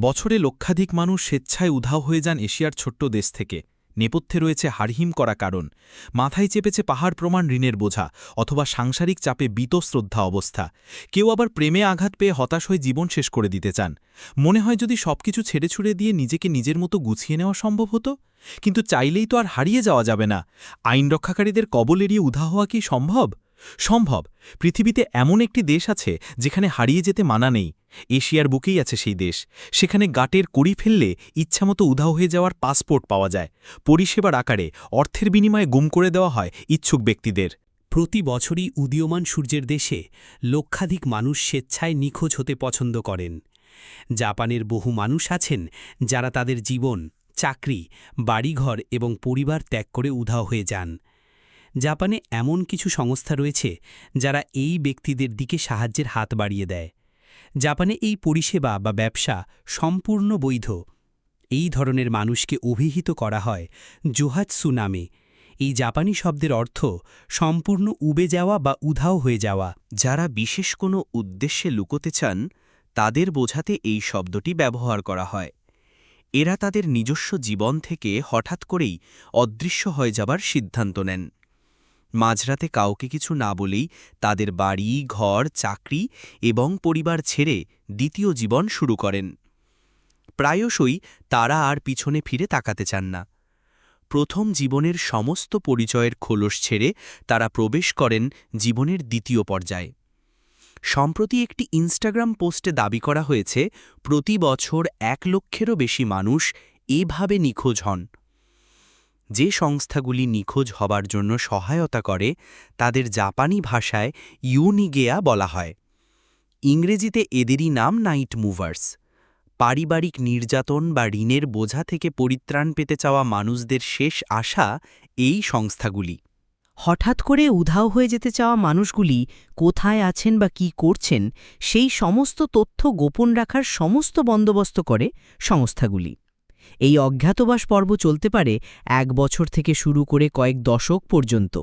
বছরে লক্ষাধিক মানুষ স্বেচ্ছায় উধাও হয়ে যান এশিয়ার ছোট্ট দেশ থেকে। নেপথ্যে রয়েছে হাড়হিম করা কারণ। মাথায় চেপেছে পাহাড় প্রমাণ ঋণের বোঝা অথবা সাংসারিক চাপে বীতশ্রদ্ধা অবস্থা। কেউ আবার প্রেমে আঘাত পেয়ে হতাশ হয়ে জীবন শেষ করে দিতে চান। মনে হয় যদি সবকিছু ছেড়ে ছুড়ে দিয়ে নিজেকে নিজের মতো গুছিয়ে নেওয়া সম্ভব হতো? কিন্তু চাইলেই তো আর হারিয়ে যাওয়া যাবে না। আইন রক্ষাকারীদের কবল এড়িয়ে উধা হওয়া কি সম্ভব? সম্ভব, পৃথিবীতে এমন একটি দেশ আছে যেখানে হারিয়ে যেতে মানা নেই। এশিয়ার বুকেই আছে সেই দেশ। সেখানে গাটের কড়ি ফেললে ইচ্ছামতো উধাও হয়ে যাওয়ার পাসপোর্ট পাওয়া যায়। পরিষেবার আকারে অর্থের বিনিময়ে গুম করে দেওয়া হয় ইচ্ছুক ব্যক্তিদের। প্রতি বছরই উদীয়মান সূর্যের দেশে লক্ষাধিক মানুষ স্বেচ্ছায় নিখোঁজ হতে পছন্দ করেন। জাপানের বহু মানুষ আছেন যারা তাদের জীবন, চাকরি, বাড়িঘর এবং পরিবার ত্যাগ করে উধাও হয়ে যান। জাপানে এমন কিছু সংস্থা রয়েছে যারা এই ব্যক্তিদের দিকে সাহায্যের হাত বাড়িয়ে দেয়। জাপানে এই পরিষেবা বা ব্যবসা সম্পূর্ণ বৈধ। এই ধরনের মানুষকে অভিহিত করা হয় জোহাৎসু নামে। এই জাপানি শব্দের অর্থ সম্পূর্ণ উবে যাওয়া বা উধাও হয়ে যাওয়া। যারা বিশেষ কোনো উদ্দেশ্যে লুকোতে চান, তাদের বোঝাতে এই শব্দটি ব্যবহার করা হয়। এরা তাদের নিজস্ব জীবন থেকে হঠাৎ করেই অদৃশ্য হয়ে যাবার সিদ্ধান্ত নেন। মাঝরাতে কাউকে কিছু না বলেই তাদের বাড়ি, ঘর, চাকরি এবং পরিবার ছেড়ে দ্বিতীয় জীবন শুরু করেন। প্রায়শই তারা আর পিছনে ফিরে তাকাতে চান না। প্রথম জীবনের সমস্ত পরিচয়ের খোলস ছেড়ে তারা প্রবেশ করেন জীবনের দ্বিতীয় পর্যায়ে। সম্প্রতি একটি ইনস্টাগ্রাম পোস্টে দাবি করা হয়েছে, প্রতি বছর এক লক্ষেরও বেশি মানুষ এভাবে নিখোঁজ হন। যে সংস্থাগুলি নিখোঁজ হবার জন্য সহায়তা করে, তাদের জাপানি ভাষায় ইউনিগেয়া বলা হয়। ইংরেজিতে এদেরই নাম নাইট মুভার্স। পারিবারিক নির্যাতন বা ঋণের বোঝা থেকে পরিত্রাণ পেতে চাওয়া মানুষদের শেষ আশা এই সংস্থাগুলি। হঠাৎ করে উধাও হয়ে যেতে চাওয়া মানুষগুলি কোথায় আছেন বা কি করছেন, সেই সমস্ত তথ্য গোপন রাখার সমস্ত বন্দোবস্ত করে সংস্থাগুলি। এই অজ্ঞাতবাস পর্ব চলতে পারে এক বছর থেকে শুরু করে কয়েক দশক পর্যন্ত।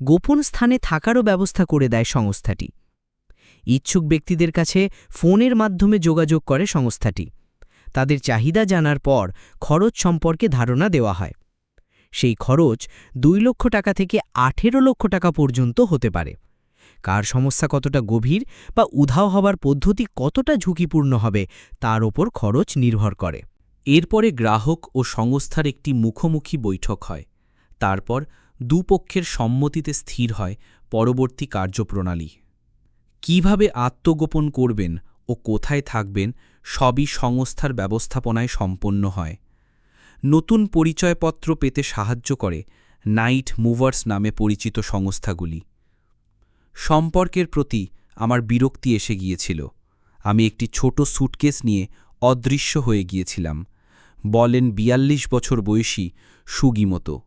গোপন স্থানে থাকারও ব্যবস্থা করে দেয় সংস্থাটি। ইচ্ছুক ব্যক্তিদের কাছে ফোনের মাধ্যমে যোগাযোগ করে সংস্থাটি। তাদের চাহিদা জানার পর খরচ সম্পর্কে ধারণা দেওয়া হয়। সেই খরচ দুই লক্ষ টাকা থেকে আঠেরো লক্ষ টাকা পর্যন্ত হতে পারে। কার সমস্যা কতটা গভীর বা উধাও হবার পদ্ধতি কতটা ঝুঁকিপূর্ণ হবে তার ওপর খরচ নির্ভর করে। এরপরে গ্রাহক ও সংস্থার একটি মুখোমুখি বৈঠক হয়। তারপর দুপক্ষের সম্মতিতে স্থির হয় পরবর্তী কার্যপ্রণালী। কীভাবে আত্মগোপন করবেন ও কোথায় থাকবেন সবই সংস্থার ব্যবস্থাপনায় সম্পন্ন হয়। নতুন পরিচয়পত্র পেতে সাহায্য করে নাইট মুভার্স নামে পরিচিত সংস্থাগুলি। সম্পর্কের প্রতি আমার বিরক্তি এসে গিয়েছিল। আমি একটি ছোট সুটকেস নিয়ে অদৃশ্য হয়ে গিয়েছিলাম। বলেন বিয়াল্লিশ বছর বয়সী সুগিমতো।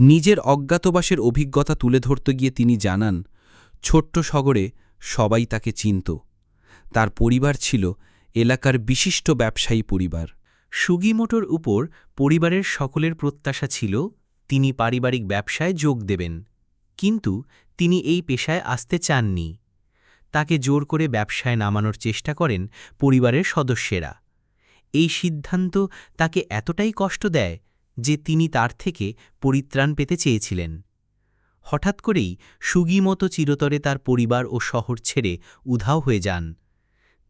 নিজের অজ্ঞাতবাসের অভিজ্ঞতা তুলে ধরতে গিয়ে তিনি জানান, ছোট্ট শহরে সবাই তাকে চিনত। তার পরিবার ছিল এলাকার বিশিষ্ট ব্যবসায়ী পরিবার। সুগিমোটোর উপর পরিবারের সকলের প্রত্যাশা ছিল, তিনি পারিবারিক ব্যবসায় যোগ দেবেন। কিন্তু তিনি এই পেশায় আসতে চাননি। তাকে জোর করে ব্যবসায় নামানোর চেষ্টা করেন পরিবারের সদস্যেরা। এই সিদ্ধান্ত তাকে এতটাই কষ্ট দেয় যে তিনি তার থেকে পরিত্রাণ পেতে চেয়েছিলেন। হঠাৎ করেই সুগিমতো চিরতরে তার পরিবার ও শহর ছেড়ে উধাও হয়ে যান।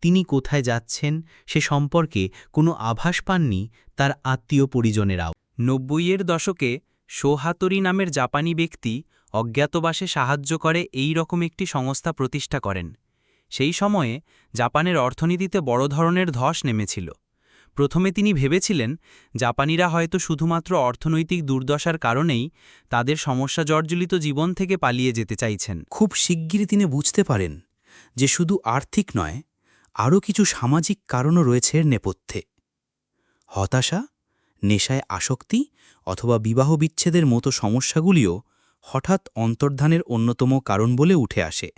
তিনি কোথায় যাচ্ছেন সে সম্পর্কে কোনো আভাস পাননি তার আত্মীয় পরিজনেরাও। নব্বইয়ের দশকে সোহাতরি নামের জাপানি ব্যক্তি অজ্ঞাতবাসে সাহায্য করে এই রকম একটি সংস্থা প্রতিষ্ঠা করেন। সেই সময়ে জাপানের অর্থনীতিতে বড় ধরনের ধস নেমেছিল। প্রথমে তিনি ভেবেছিলেন, জাপানিরা হয়তো শুধুমাত্র অর্থনৈতিক দুর্দশার কারণেই তাদের সমস্যা জর্জলিত জীবন থেকে পালিয়ে যেতে চাইছেন। খুব শিগগিরই তিনি বুঝতে পারেন যে শুধু আর্থিক নয়, আরও কিছু সামাজিক কারণও রয়েছে এর নেপথ্যে। হতাশা, নেশায় আসক্তি অথবা বিবাহ বিচ্ছেদের মতো সমস্যাগুলিও হঠাৎ অন্তর্ধানের অন্যতম কারণ বলে উঠে আসে।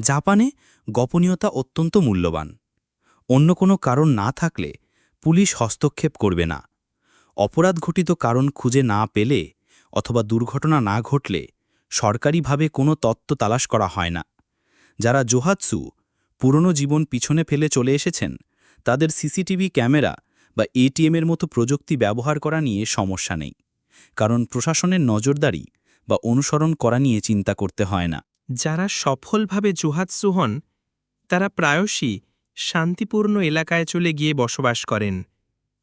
জাপানে গোপনীয়তা অত্যন্ত মূল্যবান। অন্য কোনো কারণ না থাকলে পুলিশ হস্তক্ষেপ করবে না। অপরাধ ঘটিত কারণ খুঁজে না পেলে অথবা দুর্ঘটনা না ঘটলে সরকারিভাবে কোনো তত্ত্ব তালাশ করা হয় না। যারা জোহাৎসু পুরনো জীবন পিছনে ফেলে চলে এসেছেন, তাদের সিসিটিভি ক্যামেরা বা এটিএমের মতো প্রযুক্তি ব্যবহার করা নিয়ে সমস্যা নেই। কারণ প্রশাসনের নজরদারি বা অনুসরণ করা নিয়ে চিন্তা করতে হয় না। যারা সফলভাবে জুহাৎসু হন, তারা প্রায়শই শান্তিপূর্ণ এলাকায় চলে গিয়ে বসবাস করেন।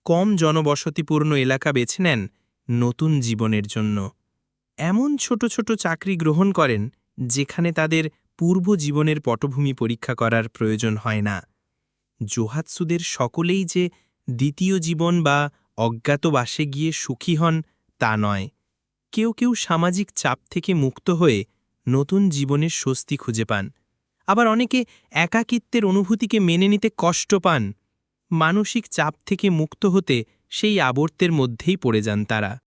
কম জনবসতিপূর্ণ এলাকা বেছে নেন নতুন জীবনের জন্য। এমন ছোট ছোট চাকরি গ্রহণ করেন যেখানে তাদের পূর্ব জীবনের পটভূমি পরীক্ষা করার প্রয়োজন হয় না। জোহাৎসুদের সকলেই যে দ্বিতীয় জীবন বা অজ্ঞাতবাসে গিয়ে সুখী হন তা নয়। কেউ কেউ সামাজিক চাপ থেকে মুক্ত হয়ে নতুন জীবনের স্বস্তি খুঁজে পান। আবার অনেকে একাকিত্বের অনুভূতিকে মেনে নিতে কষ্ট পান। মানসিক চাপ থেকে মুক্ত হতে সেই আবর্তের মধ্যেই পড়ে যান তারা।